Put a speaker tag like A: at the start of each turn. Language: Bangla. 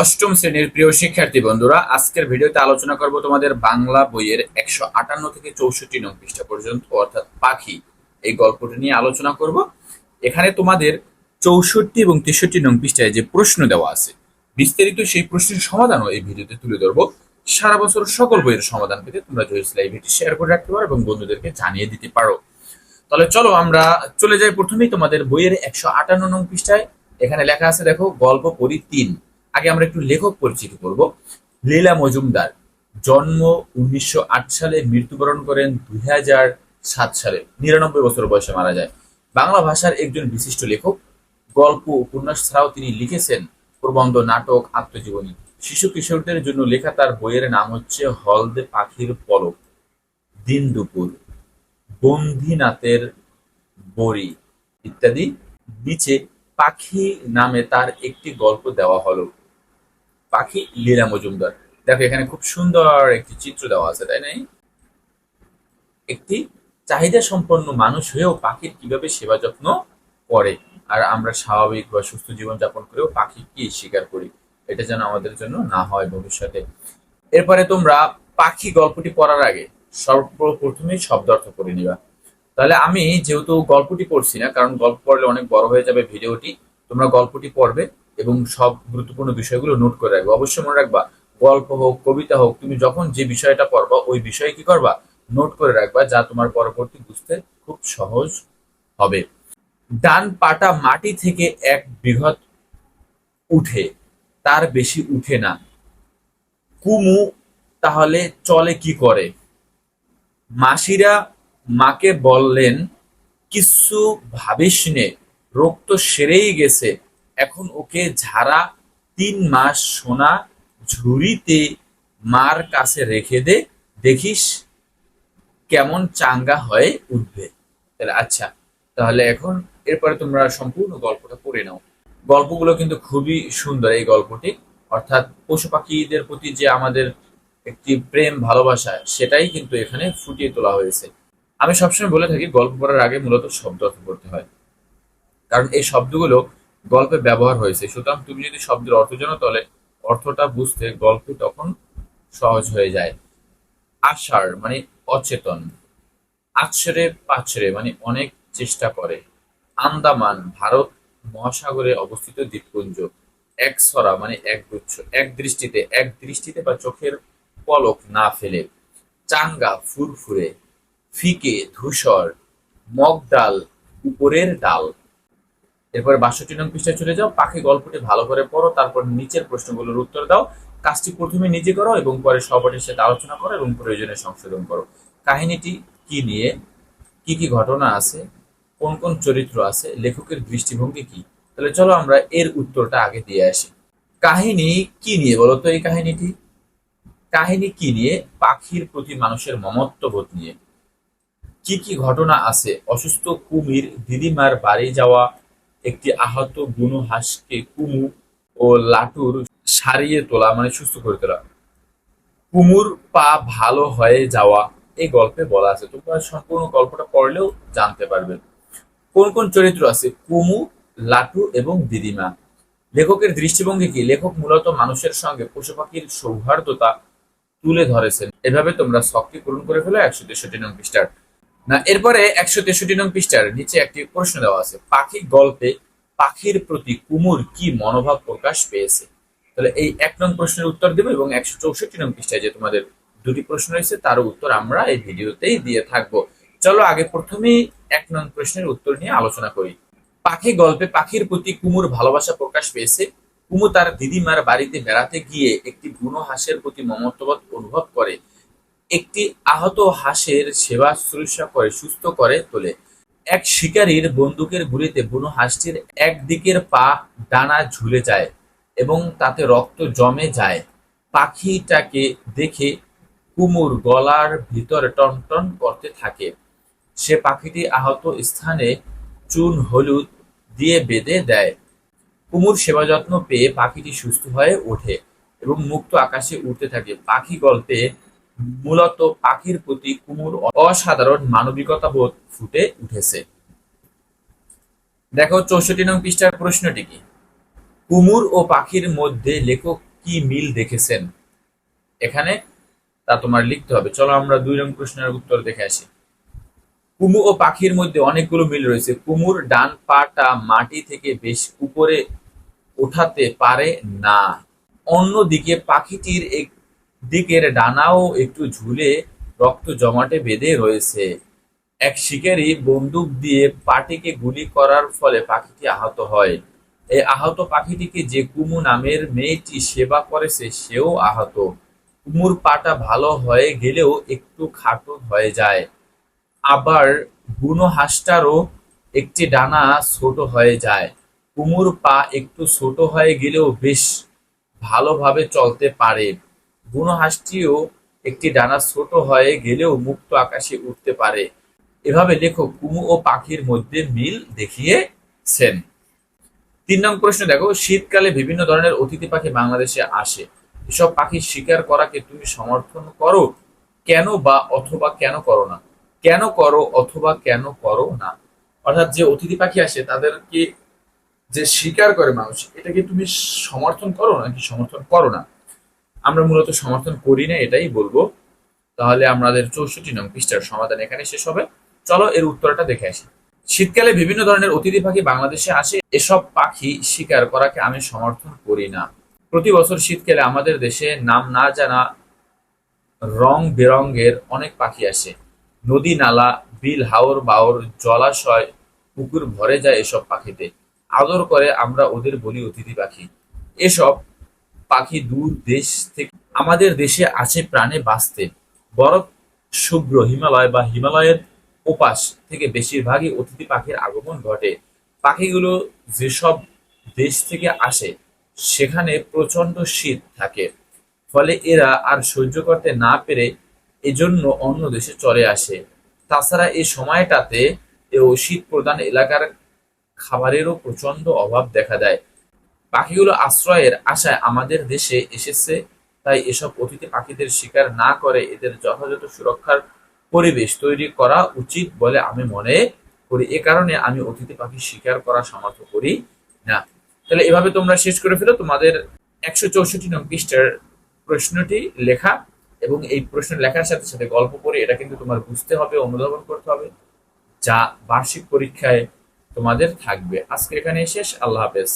A: অষ্টম শ্রেণির প্রিয় শিক্ষার্থী বন্ধুরা, আজকের ভিডিওতে আলোচনা করব তোমাদের বাংলা বইয়ের একশো আটান্ন থেকে চৌষট্টি নং পৃষ্ঠা পর্যন্ত, অর্থাৎ পাখি। এই গল্পটি নিয়ে আলোচনা করব। এখানে তোমাদের চৌষট্টি এবং তেষট্টি নং পৃষ্ঠায় যে প্রশ্ন দেওয়া আছে, বিস্তারিত সেই প্রশ্নের সমাধানও এই ভিডিওতে তুলে ধরবো। সারা বছর সকল বইয়ের সমাধান পেতে তোমরা জয়স লাইব্রেরিটি শেয়ার করে রাখতে পারো এবং বন্ধুদেরকে জানিয়ে দিতে পারো। তাহলে চলো আমরা চলে যাই প্রথমেই তোমাদের বইয়ের একশো আটান্ন নং পৃষ্ঠায়। এখানে লেখা আছে, দেখো, গল্প পড়ি তিন। আগে আমরা একটু লেখক পরিচিত করব। লীলা মজুমদার, জন্ম উনিশশো আট সালে, মৃত্যুবরণ করেন দুই সাত সালে, নিরানব্বই বছর বয়সে মারা যায়। বাংলা ভাষার একজন বিশিষ্ট লেখক। গল্প, উপন্যাস ছাড়াও তিনি লিখেছেন প্রবন্ধ, নাটক, আত্মজীবনী। শিশু কিশোরদের জন্য লেখা তার বইয়ের নাম হচ্ছে হলদে পাখির পলক। দিন দুপুর, বন্ধিনাথের বড়ি ইত্যাদি। নিচে পাখি নামে তার একটি গল্প দেওয়া হলো। পাখি লীলা মজুমদার। দেখো, এখানে খুব সুন্দর একটি চিত্র দেওয়া আছে, তাই নাই? একটি চাহিদা সম্পন্ন মানুষ হয়েও পাখির কীভাবে সেবা যত্ন করে? আর আমরা স্বাভাবিক বা সুস্থ জীবন যাপন করেও পাখি কি স্বীকার করি? এটা যেন আমাদের জন্য না হয় ভবিষ্যতে। এরপরে তোমরা পাখি গল্পটি পড়ার আগে সর্বপ্রথমেই শব্দ অর্থ করে নিবা। তাহলে আমি যেহেতু গল্পটি পড়ছি না, কারণ গল্প পড়লে অনেক বড় হয়ে যাবে ভিডিওটি, তোমরা গল্পটি পড়বে। এবং সব গুরুত্বপূর্ণ বিষয়গুলো নোট করে রাখবে। অবশ্যই মনে রাখবা, গল্প হোক, কবিতা হোক, তুমি যখন যে বিষয়টা পড়বা, ওই বিষয়ে কি করবা? নোট করে রাখবা যা তোমার পরবর্তী বুঝতে খুব সহজ হবে। ডান পাটা মাটি থেকে এক বৃহৎ উঠে, তার বেশি উঠে না। কুমু তাহলে চলে কি করে? মাসিরা মাকে বললেন কিছু ভাবিস নে রোগ তো সেরেই গেছে। এখন ওকে ঝাড়া, তিন মাস সোনা ঝুড়িতে মার কাছে রেখে দে, দেখিস কেমন চাঙ্গা হয়ে উঠবে। তাহলে আচ্ছা তাহলে এখন এরপরে তোমরা সম্পূর্ণ গল্পটা পড়ে নাও। গল্পগুলো কিন্তু খুবই সুন্দর এই গল্পটি। অর্থাৎ পশু পাখিদের প্রতি যে আমাদের একটি প্রেম, ভালোবাসা, সেটাই কিন্তু এখানে ফুটিয়ে তোলা হয়েছে। আমি সবসময় বলে থাকি, গল্প পড়ার আগে মূলত শব্দ অর্থ পড়তে হয়। কারণ এই শব্দগুলো গল্পে ব্যবহার হয়েছে। সুতরাং তুমি যদি শব্দের অর্থ জানো, তাহলে অর্থটা বুঝতে গল্প তখন সহজ হয়ে যায়। আষাঢ় মানে অচেতন। আছড়ে পাছড়ে মানে অনেক চেষ্টা করে। আন্দামান, ভারত মহাসাগরে অবস্থিত দ্বীপপুঞ্জ। একসরা মানে একগুচ্ছ এক দৃষ্টিতে এক দৃষ্টিতে বা চোখের পলক না ফেলে। চাঙ্গা, ফুরফুরে। ফিকে, ধূসর। মগ ডাল উপরের ডাল। এরপরে বাষট্টি নং পৃষ্ঠায় চলে যাও, পাখি গল্পটি ভালো করে পড়ো, তারপর নিচের প্রশ্নগুলোর উত্তর দাও। কাজটি প্রথমে নিজে করো এবং পরে সহপাঠীর সাথে আলোচনা করো এবং প্রয়োজনে সংশোধন করো। কাহিনীটি কি নিয়ে? কি কি ঘটনা আছে? কোন কোন চরিত্র আছে? লেখকের দৃষ্টিভঙ্গি কি? তাহলে চলো আমরা এর উত্তরটা আগে দিয়ে আসি। কাহিনী কি নিয়ে বলো তো এই কাহিনীটি? কাহিনী কি নিয়ে? পাখির প্রতি মানুষের মমত্ববোধ নিয়ে। কি কি ঘটনা আছে? অসুস্থ কুমির, দিদিমার বাড়ি যাওয়া একটি আহত বুনো হাঁসকে কুমু ও লাটুর সারিয়ে তোলা মানে সুস্থ করে তোলা। কুমুর পা ভালো হয়ে যাওয়া এই গল্পে বলা আছে। তোমরা সম্পূর্ণ গল্পটা পড়লেও জানতে পারবে। কোন কোন চরিত্র আছে? কুমু, লাটু এবং দিদিমা। লেখকের দৃষ্টিভঙ্গি কি? লেখক মূলত মানুষের সঙ্গে পশু পাখির সৌহার্দ্যতা তুলে ধরেছেন। এভাবে তোমরা শখটি পূরণ করে ফেলো একশো তেষট্টি নং পৃষ্ঠার না, এরপরে একশো তেষট্টি নং পৃষ্ঠার নিচে একটি প্রশ্ন দেওয়া আছে, পাখি গল্পে পাখির প্রতি কুমুর কি মনোভাব প্রকাশ পেয়েছে? তাহলে এই এক নং প্রশ্নের উত্তর দেবো এবং একশো চৌষট্টি নং পৃষ্ঠায় যে তোমাদের দুটি প্রশ্ন রয়েছে, তারও উত্তর আমরা এই ভিডিওতেই দিয়ে থাকব। চলো আগে প্রথমেই এক নং প্রশ্নের উত্তর নিয়ে আলোচনা করি। পাখি গল্পে পাখির প্রতি কুমুর ভালোবাসা প্রকাশ পেয়েছে। কুমু তার দিদিমার বাড়িতে বেড়াতে গিয়ে একটি বুনো হাঁসের প্রতি মমত্ববোধ অনুভব করে। একটি আহত হাঁসের সেবা শুশ্রূষা করে, সুস্থ করে তোলে। এক শিকারীর বন্দুকের গুলিতে বুনো হাঁসটির একদিকের পা ডানা ঝুলে যায় এবং তাতে রক্ত জমে যায়। পাখিটাকে দেখে কুমুর গলার ভিতরে টনটন করতে থাকে। সে পাখিটি আহত স্থানে চুন হলুদ দিয়ে বেঁধে দেয়। কুমুর সেবা যত্ন পেয়ে পাখিটি সুস্থ হয়ে ওঠে এবং মুক্ত আকাশে উড়তে থাকে। পাখি গল্পে মূলত পাখির প্রতি কুমুর অসাধারণ মানবিকতা বোধ ফুটে উঠেছে। দেখো, চৌষট্টি নং পৃষ্ঠার প্রশ্নটি কি? কুমুর ও পাখির মধ্যে লেখক কি মিল দেখেছেন? এখানে তা তোমার লিখতে হবে। চলো আমরা দুই নং প্রশ্নের উত্তর দেখে আসি। কুমু ও পাখির মধ্যে অনেকগুলো মিল রয়েছে। কুমুর ডান পাটা মাটি থেকে বেশ উপরে ওঠাতে পারে না। অন্যদিকে পাখিটির এক দিকের ডানাও একটু ঝুলে রক্ত জমাটে বেঁধে রয়েছে। এক শিকারি বন্দুক দিয়ে পাটিকে গুলি করার ফলে পাখিটি আহত হয়। এই আহত পাখিটিকে যে কুমু নামের মেয়েটি সেবা করেছে, সেও আহত। কুমুর পাটা ভালো হয়ে গেলেও একটু খাটো হয়ে যায়। আবার বুনো হাঁসটারও একটি ডানা ছোট হয়ে যায়। কুমুর পা একটু ছোট হয়ে গেলেও বেশ ভালোভাবে চলতে পারে। বুনো হাঁসটিও একটি ডানা ছোট হয়ে গেলেও মুক্ত আকাশে উঠতে পারে। এভাবে লেখক কুমু ও পাখির মধ্যে মিল দেখিয়েছেন। তিন নং প্রশ্ন, দেখো, শীতকালে বিভিন্ন ধরনের অতিথি পাখি বাংলাদেশে আসে। এসব পাখি শিকার করাকে তুমি সমর্থন করো কেন বা অথবা কেন করো না? কেন করো অথবা কেন করো না? অর্থাৎ যে অতিথি পাখি আসে, তাদেরকে যে শিকার করে মানুষ, এটাকে তুমি সমর্থন করো নাকি সমর্থন করো না? আমরা মূলত সমর্থন করি না, এটাই বলব। তাহলে আমাদের চৌষট্টি নং পৃষ্ঠার সমাধান এখানে শেষ হবে। চলো এর উত্তরটা দেখে আসি। শীতকালে বিভিন্ন ধরনের অতিথি পাখি বাংলাদেশে আসে, এসব পাখি শিকার করাকে আমি সমর্থন করি না। প্রতি বছর শীতকালে আমাদের দেশে নাম না জানা রং বেরঙের অনেক পাখি আসে। নদী নালা, বিল, হাওর বাওর, জলাশয়, পুকুর ভরে যায় এসব পাখিতে। আদর করে আমরা ওদের বলি অতিথি পাখি। এসব পাখি দূর দেশ থেকে আমাদের দেশে আছে প্রাণে বাঁচতে। বরফ, শুভ্র হিমালয় বা হিমালয়ের ওপাশ থেকে বেশিরভাগই অতিথি পাখির আগমন ঘটে। পাখিগুলো যেসব দেশ থেকে আসে, সেখানে প্রচণ্ড শীত থাকে। ফলে এরা আর সহ্য করতে না পেরে এজন্য অন্য দেশে চলে আসে। তাছাড়া এই সময়টাতে এ শীত প্রধান এলাকার খাবারেরও প্রচণ্ড অভাব দেখা দেয়। পাখিগুলো আশ্রয়ের আশায় আমাদের দেশে এসেছে, তাই এসব অতিথি পাখিদের শিকার না করে এদের যথাযথ সুরক্ষার পরিবেশ তৈরি করা উচিত বলে আমি মনে করি। এ কারণে আমি অতিথি পাখি শিকার করা সমর্থ করি না। তাহলে এভাবে তোমরা শেষ করে ফেলো। তোমাদের একশো চৌষট্টি নং পৃষ্ঠার প্রশ্নটি লেখা এবং এই প্রশ্ন লেখার সাথে সাথে গল্প পড়ে এটা কিন্তু তোমার বুঝতে হবে, অনুধাবন করতে হবে, যা বার্ষিক পরীক্ষায় তোমাদের থাকবে। আজকে এখানে শেষ। আল্লাহ হাফেজ।